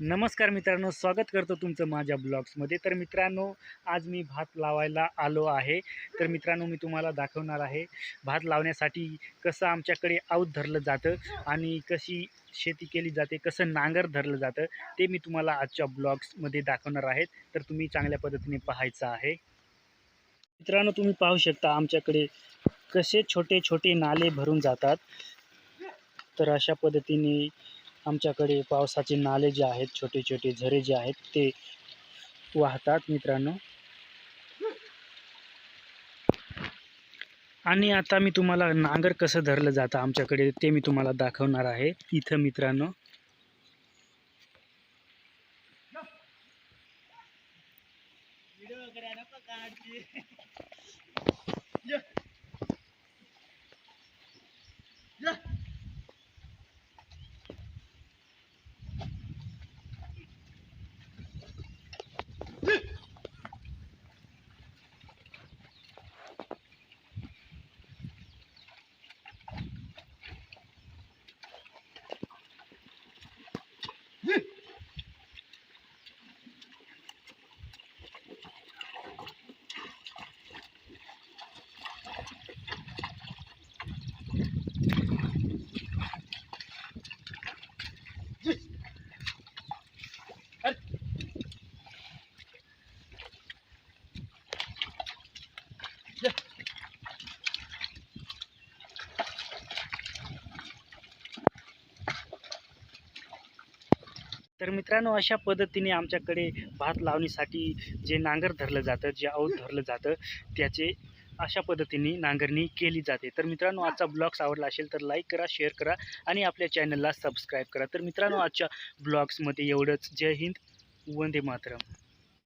नमस्कार मित्रांनो स्वागत करतो तुमचं माझ्या ब्लॉग्समध्ये. तर मित्रांनो आज मी भात लावायला आलो आहे. तर मित्रांनो मी तुम्हाला दाखवणार आहे भात लावण्यासाठी कसं आमच्याकडे आऊत धरलं जातं आणि कशी शेती केली जाते कसं नांगर धरलं जातं ते मी तुम्हाला आजच्या ब्लॉग्समध्ये दाखवणार आहेत तर तुम्ही चांगल्या पद्धतीने पाहायचं आहे. मित्रांनो तुम्ही पाहू शकता आमच्याकडे कसे छोटे छोटे नाले भरून जातात. तर अशा पद्धतीने आमच्याकडे पावसाचे नाले जे आहेत छोटे छोटे झरे जे आहेत ते वाहतात मित्रांनो. आणि आता मी तुम्हाला नांगर कसं धरलं जातं आमच्याकडे ते मी तुम्हाला दाखवणार आहे इथं मित्रांनो. तर मित्रांनो अशा पद्धतीने आमच्याकडे भात लावणीसाठी जे नांगर धरलं जातं जे औत धरलं जातं त्याचे अशा पद्धतीने नांगरणी केली जाते. तर मित्रांनो आजचा ब्लॉग्स आवडला असेल तर लाईक करा शेअर करा आणि आपल्या चॅनलला सबस्क्राईब करा. तर मित्रांनो आजच्या ब्लॉग्समध्ये एवढंच. जय हिंद वंदे मातरम.